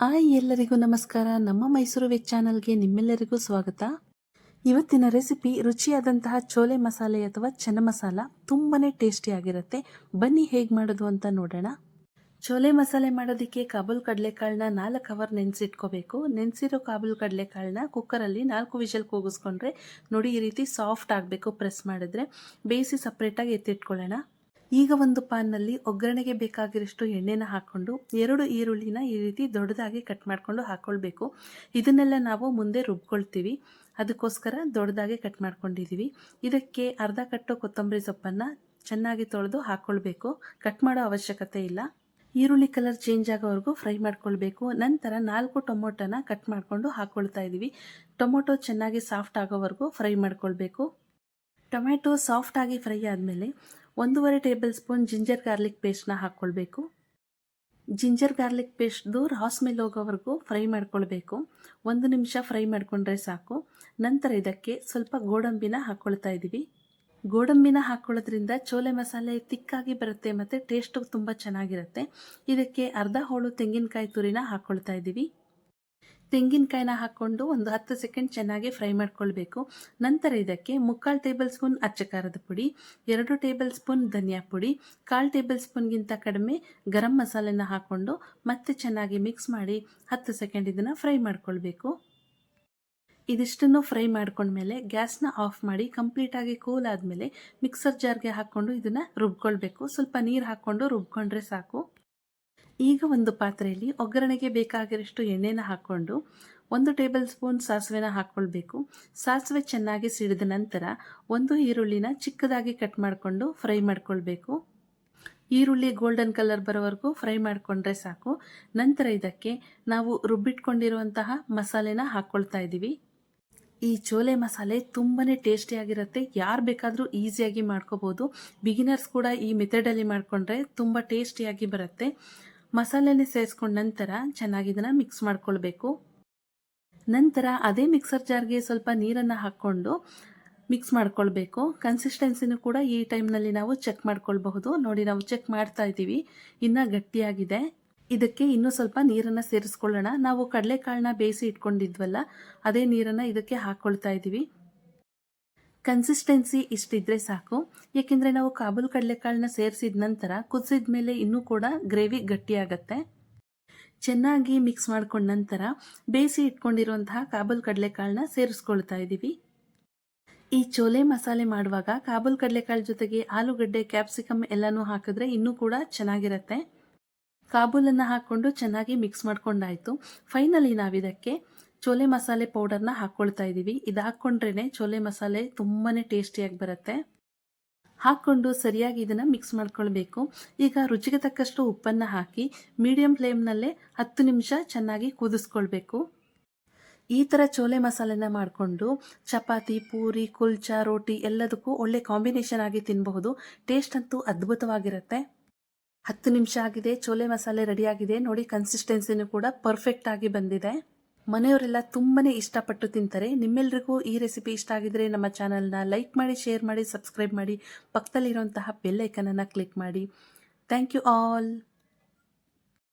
Hi ಎಲ್ಲರಿಗೂ ನಮಸ್ಕಾರ. ನಮ್ಮ ಮೈಸೂರು ವೆಜ್ ಚಾನಲ್ಗೆ ನಿಮ್ಮೆಲ್ಲರಿಗೂ ಸ್ವಾಗತ. ಇವತ್ತಿನ ರೆಸಿಪಿ ರುಚಿಯಾದಂತಹ ಚೋಲೆ ಮಸಾಲೆ ಅಥವಾ ಚೆನ್ನ ಮಸಾಲ ತುಂಬಾ ಟೇಸ್ಟಿಯಾಗಿರುತ್ತೆ ಬನ್ನಿ ಹೇಗೆ ಮಾಡೋದು ಅಂತ ನೋಡೋಣ. ಚೋಲೆ ಮಸಾಲೆ ಮಾಡೋದಕ್ಕೆ ಕಾಬೂಲ್ ಕಡಲೆಕಾಳನ್ನ ನಾಲ್ಕು ಅವರ್ ನೆನೆಸಿಟ್ಕೋಬೇಕು. ನೆನೆಸಿರೋ ಕಾಬೂಲ್ ಕಡಲೆಕಾಳನ್ನ ಕುಕ್ಕರಲ್ಲಿ ನಾಲ್ಕು ವಿಷಲ್ ಕೂಗಿಸ್ಕೊಂಡ್ರೆ ನೋಡಿ ಈ ರೀತಿ ಸಾಫ್ಟ್ ಆಗಬೇಕು ಪ್ರೆಸ್ ಮಾಡಿದ್ರೆ. ಬೇಯಿಸಿ ಸಪ್ರೇಟಾಗಿ ಎತ್ತಿಟ್ಕೊಳ್ಳೋಣ. ಈಗ ಒಂದು ಪಾನ್ನಲ್ಲಿ ಒಗ್ಗರಣೆಗೆ ಬೇಕಾಗಿರೋಷ್ಟು ಎಣ್ಣೆನ ಹಾಕ್ಕೊಂಡು ಎರಡು ಈರುಳ್ಳಿನ ಈ ರೀತಿ ದೊಡ್ಡದಾಗಿ ಕಟ್ ಮಾಡಿಕೊಂಡು ಹಾಕ್ಕೊಳ್ಬೇಕು ಇದನ್ನೆಲ್ಲ ನಾವು ಮುಂದೆ ರುಬ್ಕೊಳ್ತೀವಿ. ಅದಕ್ಕೋಸ್ಕರ ದೊಡ್ಡದಾಗಿ ಕಟ್ ಮಾಡ್ಕೊಂಡಿದ್ದೀವಿ ಇದಕ್ಕೆ ಅರ್ಧ ಕಟ್ಟು ಕೊತ್ತಂಬರಿ ಸೊಪ್ಪನ್ನು ಚೆನ್ನಾಗಿ ತೊಳೆದು ಹಾಕ್ಕೊಳ್ಬೇಕು ಕಟ್ ಮಾಡೋ ಅವಶ್ಯಕತೆ ಇಲ್ಲ. ಈರುಳ್ಳಿ ಕಲರ್ ಚೇಂಜ್ ಆಗೋವರೆಗೂ ಫ್ರೈ ಮಾಡ್ಕೊಳ್ಬೇಕು. ನಂತರ ನಾಲ್ಕು ಟೊಮೊಟೊನ ಕಟ್ ಮಾಡಿಕೊಂಡು ಹಾಕ್ಕೊಳ್ತಾ ಇದ್ದೀವಿ ಟೊಮೊಟೊ ಚೆನ್ನಾಗಿ ಸಾಫ್ಟ್ ಆಗೋವರೆಗೂ ಫ್ರೈ ಮಾಡ್ಕೊಳ್ಬೇಕು. ಟೊಮ್ಯಾಟೊ ಸಾಫ್ಟ್ ಆಗಿ ಫ್ರೈ ಆದಮೇಲೆ ಒಂದೂವರೆ ಟೇಬಲ್ ಸ್ಪೂನ್ ಜಿಂಜರ್ ಗಾರ್ಲಿಕ್ ಪೇಸ್ಟ್ನ ಹಾಕ್ಕೊಳ್ಬೇಕು ಜಿಂಜರ್ ಗಾರ್ಲಿಕ್ ಪೇಸ್ಟ್ದು ರಾಸ್ ಸ್ಮೆಲ್ ಹೋಗೋವರೆಗೂ ಫ್ರೈ ಮಾಡ್ಕೊಳ್ಬೇಕು. ಒಂದು ನಿಮಿಷ ಫ್ರೈ ಮಾಡಿಕೊಂಡ್ರೆ ಸಾಕು. ನಂತರ ಇದಕ್ಕೆ ಸ್ವಲ್ಪ ಗೋಡಂಬಿನ ಹಾಕ್ಕೊಳ್ತಾ ಇದ್ದೀವಿ ಗೋಡಂಬಿನ ಹಾಕ್ಕೊಳ್ಳೋದ್ರಿಂದ ಚೋಲೆ ಮಸಾಲೆ ತಿಕ್ಕಾಗಿ ಬರುತ್ತೆ ಮತ್ತು ಟೇಸ್ಟು ತುಂಬ ಚೆನ್ನಾಗಿರುತ್ತೆ. ಇದಕ್ಕೆ ಅರ್ಧ ಹೋಳು ತೆಂಗಿನಕಾಯಿ ತುರಿನ ಹಾಕ್ಕೊಳ್ತಾ ಇದ್ದೀವಿ ತೆಂಗಿನಕಾಯಿನ ಹಾಕ್ಕೊಂಡು ಒಂದು ಹತ್ತು ಸೆಕೆಂಡ್ ಚೆನ್ನಾಗಿ ಫ್ರೈ ಮಾಡ್ಕೊಳ್ಬೇಕು. ನಂತರ ಇದಕ್ಕೆ ಮುಕ್ಕಾಲು ಟೇಬಲ್ ಸ್ಪೂನ್ ಅಚ್ಚಕಾರದ ಪುಡಿ, ಎರಡು ಟೇಬಲ್ ಸ್ಪೂನ್ ಧನಿಯಾ ಪುಡಿ, ಕಾಲು ಟೇಬಲ್ ಸ್ಪೂನ್ಗಿಂತ ಕಡಿಮೆ ಗರಂ ಮಸಾಲೆನ ಹಾಕ್ಕೊಂಡು ಮತ್ತೆ ಚೆನ್ನಾಗಿ ಮಿಕ್ಸ್ ಮಾಡಿ ಹತ್ತು ಸೆಕೆಂಡ್ ಇದನ್ನು ಫ್ರೈ ಮಾಡ್ಕೊಳ್ಬೇಕು. ಇದಿಷ್ಟನ್ನು ಫ್ರೈ ಮಾಡ್ಕೊಂಡ್ಮೇಲೆ ಗ್ಯಾಸ್ನ ಆಫ್ ಮಾಡಿ ಕಂಪ್ಲೀಟಾಗಿ ಕೂಲ್ ಆದಮೇಲೆ ಮಿಕ್ಸರ್ ಜಾರ್ಗೆ ಹಾಕ್ಕೊಂಡು ಇದನ್ನು ರುಬ್ಕೊಳ್ಬೇಕು. ಸ್ವಲ್ಪ ನೀರು ಹಾಕ್ಕೊಂಡು ರುಬ್ಕೊಂಡ್ರೆ ಸಾಕು. ಈಗ ಒಂದು ಪಾತ್ರೆಯಲ್ಲಿ ಒಗ್ಗರಣೆಗೆ ಬೇಕಾಗಿರೋಷ್ಟು ಎಣ್ಣೆನ ಹಾಕ್ಕೊಂಡು ಒಂದು ಟೇಬಲ್ ಸ್ಪೂನ್ ಸಾಸಿವೆನ ಹಾಕ್ಕೊಳ್ಬೇಕು. ಸಾಸಿವೆ ಚೆನ್ನಾಗಿ ಸಿಡಿದ ನಂತರ ಒಂದು ಈರುಳ್ಳಿನ ಚಿಕ್ಕದಾಗಿ ಕಟ್ ಮಾಡಿಕೊಂಡು ಫ್ರೈ ಮಾಡ್ಕೊಳ್ಬೇಕು. ಈರುಳ್ಳಿ ಗೋಲ್ಡನ್ ಕಲರ್ ಬರೋವರೆಗೂ ಫ್ರೈ ಮಾಡಿಕೊಂಡ್ರೆ ಸಾಕು. ನಂತರ ಇದಕ್ಕೆ ನಾವು ರುಬ್ಬಿಟ್ಕೊಂಡಿರುವಂತಹ ಮಸಾಲೆನ ಹಾಕ್ಕೊಳ್ತಾ ಇದ್ದೀವಿ. ಈ ಚೋಲೆ ಮಸಾಲೆ ತುಂಬಾ ಟೇಸ್ಟಿಯಾಗಿರುತ್ತೆ ಯಾರು ಬೇಕಾದರೂ ಈಸಿಯಾಗಿ ಮಾಡ್ಕೋಬೋದು. ಬಿಗಿನರ್ಸ್ ಕೂಡ ಈ ಮೆಥಡಲ್ಲಿ ಮಾಡಿಕೊಂಡ್ರೆ ತುಂಬ ಟೇಸ್ಟಿಯಾಗಿ ಬರುತ್ತೆ. ಮಸಾಲೆನೇ ಸೇರಿಸ್ಕೊಂಡ ನಂತರ ಚೆನ್ನಾಗಿ ಇದನ್ನು ಮಿಕ್ಸ್ ಮಾಡ್ಕೊಳ್ಬೇಕು. ನಂತರ ಅದೇ ಮಿಕ್ಸರ್ ಜಾರ್ಗೆ ಸ್ವಲ್ಪ ನೀರನ್ನು ಹಾಕ್ಕೊಂಡು ಮಿಕ್ಸ್ ಮಾಡ್ಕೊಳ್ಬೇಕು. ಕನ್ಸಿಸ್ಟೆನ್ಸಿನೂ ಕೂಡ ಈ ಟೈಮ್ನಲ್ಲಿ ನಾವು ಚೆಕ್ ಮಾಡ್ಕೊಳ್ಬಹುದು. ನೋಡಿ, ನಾವು ಚೆಕ್ ಮಾಡ್ತಾ ಇದ್ದೀವಿ. ಇನ್ನೂ ಗಟ್ಟಿಯಾಗಿದೆ. ಇದಕ್ಕೆ ಇನ್ನೂ ಸ್ವಲ್ಪ ನೀರನ್ನು ಸೇರಿಸ್ಕೊಳ್ಳೋಣ. ನಾವು ಕಡಲೆಕಾಳನ್ನ ಬೇಯಿಸಿ ಇಟ್ಕೊಂಡಿದ್ವಲ್ಲ, ಅದೇ ನೀರನ್ನು ಇದಕ್ಕೆ ಹಾಕ್ಕೊಳ್ತಾ ಇದ್ದೀವಿ. ಕನ್ಸಿಸ್ಟೆನ್ಸಿ ಇಷ್ಟಿದ್ರೆ ಸಾಕು. ಯಾಕೆಂದರೆ ನಾವು ಕಾಬೂಲ್ ಕಡಲೆಕಾಳನ್ನ ಸೇರಿಸಿದ ನಂತರ ಕುದಿಸಿದ ಮೇಲೆ ಇನ್ನೂ ಕೂಡ ಗ್ರೇವಿ ಗಟ್ಟಿಯಾಗತ್ತೆ. ಚೆನ್ನಾಗಿ ಮಿಕ್ಸ್ ಮಾಡ್ಕೊಂಡ ನಂತರ ಬೇಯಿಸಿ ಇಟ್ಕೊಂಡಿರುವಂತಹ ಕಾಬೂಲ್ ಕಡಲೆಕಾಳನ್ನ ಸೇರಿಸ್ಕೊಳ್ತಾ ಇದ್ದೀವಿ ಈ ಚೋಲೆ ಮಸಾಲೆ ಮಾಡುವಾಗ ಕಾಬೂಲ್ ಕಡಲೆಕಾಳು ಜೊತೆಗೆ ಆಲೂಗಡ್ಡೆ ಕ್ಯಾಪ್ಸಿಕಮ್ ಎಲ್ಲನೂ ಹಾಕಿದ್ರೆ ಇನ್ನೂ ಕೂಡ ಚೆನ್ನಾಗಿರುತ್ತೆ. ಕಾಬೂಲನ್ನು ಹಾಕ್ಕೊಂಡು ಚೆನ್ನಾಗಿ ಮಿಕ್ಸ್ ಮಾಡ್ಕೊಂಡಾಯಿತು. ಫೈನಲಿ ನಾವಿದಕ್ಕೆ ಚೋಲೆ ಮಸಾಲೆ ಪೌಡರ್ನ ಹಾಕ್ಕೊಳ್ತಾ ಇದ್ದೀವಿ ಇದು ಹಾಕ್ಕೊಂಡ್ರೇ ಚೋಲೆ ಮಸಾಲೆ ತುಂಬಾ ಟೇಸ್ಟಿಯಾಗಿ ಬರುತ್ತೆ. ಹಾಕ್ಕೊಂಡು ಸರಿಯಾಗಿ ಇದನ್ನು ಮಿಕ್ಸ್ ಮಾಡ್ಕೊಳ್ಬೇಕು. ಈಗ ರುಚಿಗೆ ತಕ್ಕಷ್ಟು ಉಪ್ಪನ್ನು ಹಾಕಿ ಮೀಡಿಯಂ ಫ್ಲೇಮ್ನಲ್ಲೇ ಹತ್ತು ನಿಮಿಷ ಚೆನ್ನಾಗಿ ಕುದಿಸ್ಕೊಳ್ಬೇಕು. ಈ ಥರ ಚೋಲೆ ಮಸಾಲೆನ ಮಾಡಿಕೊಂಡು ಚಪಾತಿ, ಪೂರಿ, ಕುಲ್ಚಾ, ರೋಟಿ ಎಲ್ಲದಕ್ಕೂ ಒಳ್ಳೆ ಕಾಂಬಿನೇಷನ್ ಆಗಿ ತಿನ್ನಬಹುದು ಟೇಸ್ಟ್ ಅಂತೂ ಅದ್ಭುತವಾಗಿರುತ್ತೆ. ಹತ್ತು ನಿಮಿಷ ಆಗಿದೆ ಚೋಲೆ ಮಸಾಲೆ ರೆಡಿಯಾಗಿದೆ ನೋಡಿ ಕನ್ಸಿಸ್ಟೆನ್ಸಿನೂ ಕೂಡ ಪರ್ಫೆಕ್ಟ್ ಆಗಿ ಬಂದಿದೆ. ಮನೆಯವರೆಲ್ಲ ತುಂಬನೇ ಇಷ್ಟಪಟ್ಟು ತಿಂತಾರೆ. ನಿಮ್ಮೆಲ್ರಿಗೂ ಈ ರೆಸಿಪಿ ಇಷ್ಟ ಆಗಿದ್ರೆ ನಮ್ಮ ಚಾನಲ್ನ ಲೈಕ್ ಮಾಡಿ, ಶೇರ್ ಮಾಡಿ, ಸಬ್ಸ್ಕ್ರೈಬ್ ಮಾಡಿ, ಪಕ್ಕದಲ್ಲಿರುವಂತಹ ಬೆಲ್ಲೈಕನನ್ನು ಕ್ಲಿಕ್ ಮಾಡಿ. Thank you all.